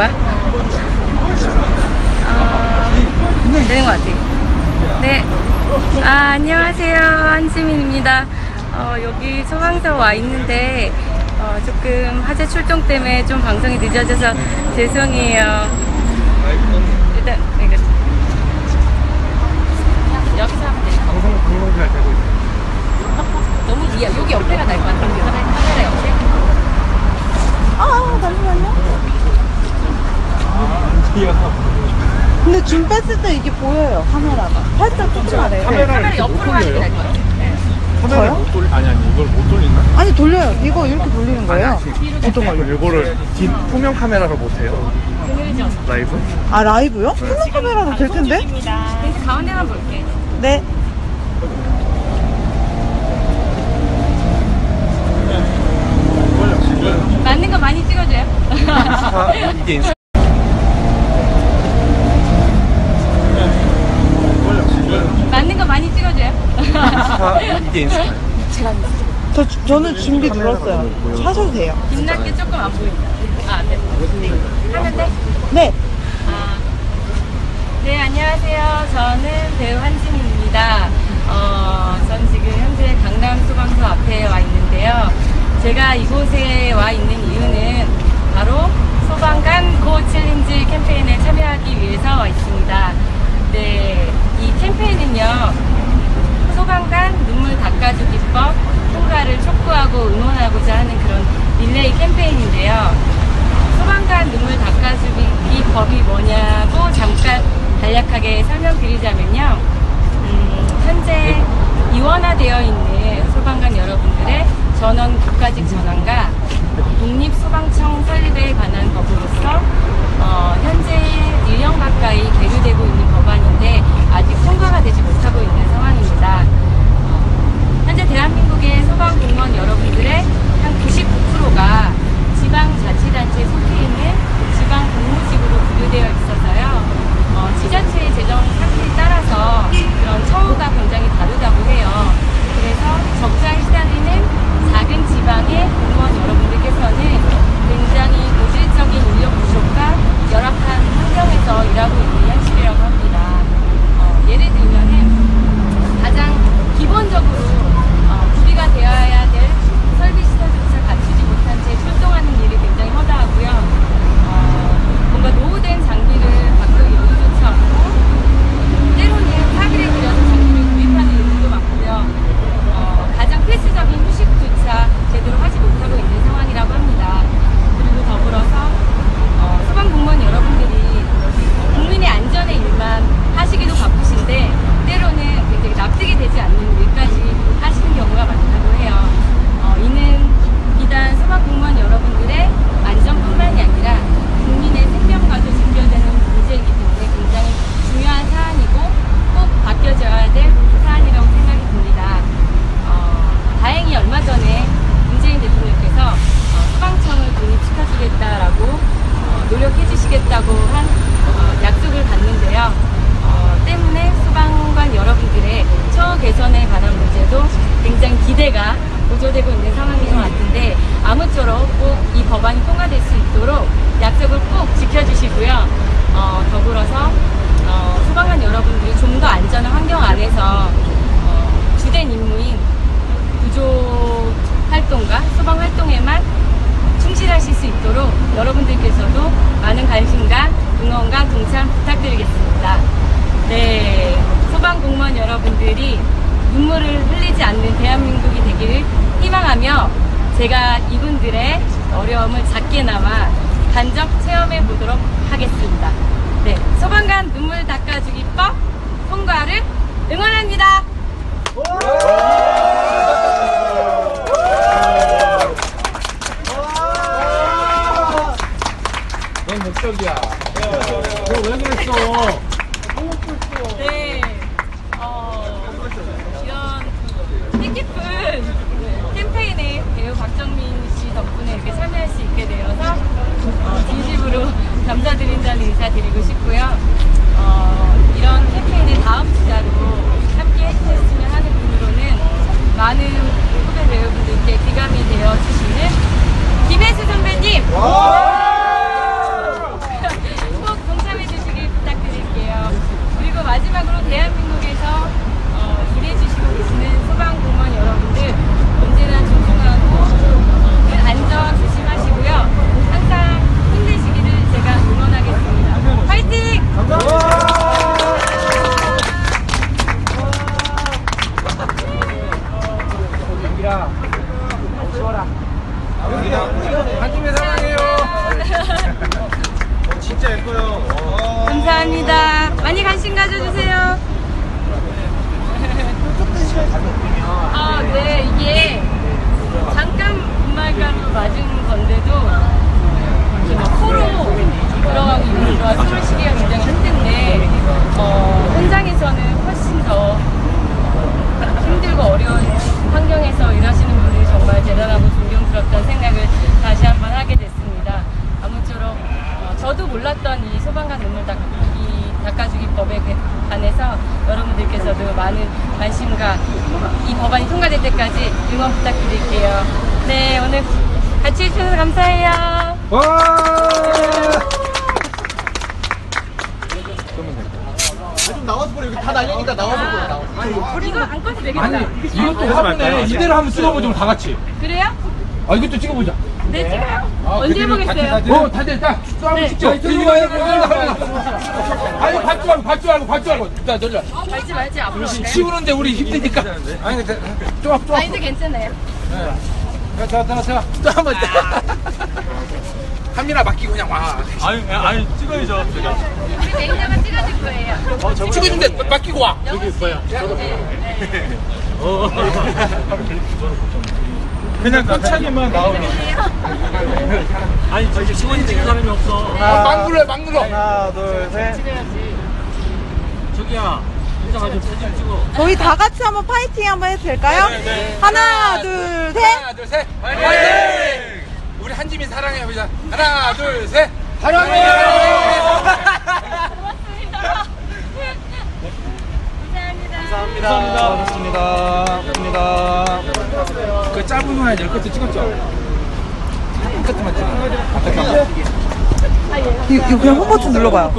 거야? 어, 되는 것 같아. 네. 아, 안녕하세요. 한지민입니다. 어, 여기 소방서 와 있는데, 어, 조금 화재 출동 때문에 좀 방송이 늦어져서 죄송해요. 일단, 이거. 여기서 하면 돼. 방송 방송 잘 되고 있어요. 너무 이 여기 옆에가 날 것 같아. 카메라, 카메라 옆에. 아, 잠시만요. 뒤에서 근데 줌 뺐을 때 이게 보여요, 카메라가. 살짝 쫓아가래요. 카메라 옆으로 가는 게 나을 돌려요? 것 같아. 네. 카메라 저요? 못 돌리 아니 아니 이걸 못 돌리나? 아니, 돌려요. 이거 이렇게 돌리는 거예요? 어떤 걸요? 이거를 뒤 투명 카메라로 못 해요. 라이브? 아, 라이브요? 필름 카메라로 될 텐데? 가운데만 볼게. 네. 맞는 거 많이 찍어줘요. 아, 이게 인스 맞는 거 많이 찍어줘요. 아, 이게 인스타. 저, 저는 준비 들었어요. 사셔도 돼요. 빛나게 조금 안 보인다. 아, 안 돼. 하면 돼? 네. 아. 네, 안녕하세요. 저는 배우 한진입니다. 어, 전 지금 현재 강남 소방서 앞에 와 있는데요. 제가 이곳에 와 있는 이유는 바로 소방관 고 챌린지 캠페인에 참여하기 위해서 와 있습니다. 네, 이 캠페인은요. 소방관 눈물 닦아주기법 통과를 촉구하고 응원하고자 하는 그런 릴레이 캠페인인데요. 소방관 눈물 닦아주기 이 법이 뭐냐고 잠깐 간략하게 설명드리자면요. 음, 현재 이원화되어 있는 소방관 여러분들의 전원 국가직 전환과 독립소방청 설립에 관한 법으로서 어, 현재 1년 가까이 계류되고 있는 법안인데 아직 통과가 되지 있는 상황입니다. 어, 현재 대한민국의 소방공무원 여러분들의 한 99%가 지방자치단체에 속해 있는 지방공무직으로 분류되어 있어서요. 어, 지자체의 재정 상태에 따라서 그런 처우가 굉장히 다르다고 해요. 그래서 적자에 시달리는 작은 지방의 공무원 여러분들께서는 굉장히 고질적인 인력 부족과 열악한 환경에서 일하고 있는 현실이라고 합니다. 어, 예를 들면은 가장 기본적으로 어, 구비가 되어야 될 설비 시설조차 갖추지 못한 채 출동하는 일이 굉장히 허다하고요. 어, 뭔가 노후된 장비를 바꿀 여유조차 없고 때로는 사기를 들여서 장비를 구입하는 일도 많고요. 어, 가장 필수적인 휴식조차 제대로 하지 못하고 있는 상황이라고 합니다. 그리고 더불어서 어, 소방공무원 여러분들이 국민의 안전의 일만 하시기도 바쁘신데 때로는 굉장히 납득이 되지 않는 일까지 하시는 경우가 많다고 해요. 어, 이는 비단 소방공무원 여러분들의 안전뿐만이 아니라 국민의 생명과도 직결되는 문제이기 때문에 굉장히 중요한 사안이고 꼭 바뀌어져야 될 사안이라고 생각이 듭니다. 어, 다행히 얼마 전에 문재인 대통령께서 어, 소방청을 독립시켜주겠다라고 어, 노력해주시겠다고 한 어, 약속을 받는데요. 어, 때문에 소방관 여러분들의 처우 개선에 관한 문제도 굉장히 기대가 고조되고 있는 상황인 것 같은데 아무쪼록 꼭 이 법안이 통과될 수 있도록 약속을 꼭 지켜주시고요. 어, 더불어서 어, 소방관 여러분들이 좀 더 안전한 환경 안에서 어, 주된 임무인 구조 활동과 소방 활동에만 충실하실 수 있도록 관심과 응원과 동참 부탁드리겠습니다. 네, 소방 공무원 여러분들이 눈물을 흘리지 않는 대한민국이 되기를 희망하며 제가 이분들의 어려움을 작게나마 간접 체험해 보도록 하겠습니다. 네, 소방관 눈물 닦아주기법 통과를 응원합니다. 넌 목적이야. 너왜 그랬어? 네, 어, 이런 뜻깊은 캠페인에 배우 박정민 씨 덕분에 이렇게 참여할 수 있게 되어서 어, 진심으로 감사드린다는 인사 드리고 싶고요. 어, 이런 캠페인의 다음 주자로 함께 해주셨으면 하는 분으로는 많은 후배 배우분들께 기감이 되어 주시는 치워라. 한팀에 사랑해요. 어, 진짜 예뻐요. 어. 감사합니다. 많이 관심 가져주세요. 네. 아, 네, 이게. 여러분들께서도 많은 관심과 이 법안이 통과될 때까지 응원 부탁드릴게요. 네, 오늘 같이 해주셔서 감사해요. 좀 나와서 보래 여기 다 날리니까 나와서 보래 나와서 이거 안 꺼도 되겠다. 이것도 화분에 이대로 한번 찍어보자, 다 같이. 그래요? 아, 이것도 찍어보자. 네, 찍어요. 언제 해보겠어요? 어, 또 한번 네. 찍죠. 이리 와요, 이리 와요. 아니, 받지 말고, 받지 말고, 받지 말고. 자, 놀라. 말지 말지 앞으로. 치우는데 우리 힘드니까. 아니, 근데, 좀 앞, 좀 앞. 아니, 근데 괜찮아요. 자, 자, 자. 또 한번. 카메라 맡기고 그냥 와. 아니, 아니 찍어야죠. 제가. 우리 매니저가 찍어줄 거예요. 찍어준대, 맡기고 와. 여기 있어요. 그냥 꽃차기만 나오면. 아니 저기 직원이 찍는 사람이 없어. 아, 막 눌러, 막 눌러. 하나 둘 셋 저기야. 인사 가지고 사진 찍어. 저희 다 같이 한번 파이팅 한번 해도 될까요? 하나, 둘, 셋. 하나, 둘, 셋. 화이팅! 우리 한지민 사랑해요. 우리 하나, 둘, 셋. 사랑해요. 감사합니다. 감사합니다 고맙습니다 고맙습니다 그 짧은 후에 열 끝에 찍었죠? 한 끝만 찍어. 이거 그냥 홍보 좀 눌러봐요.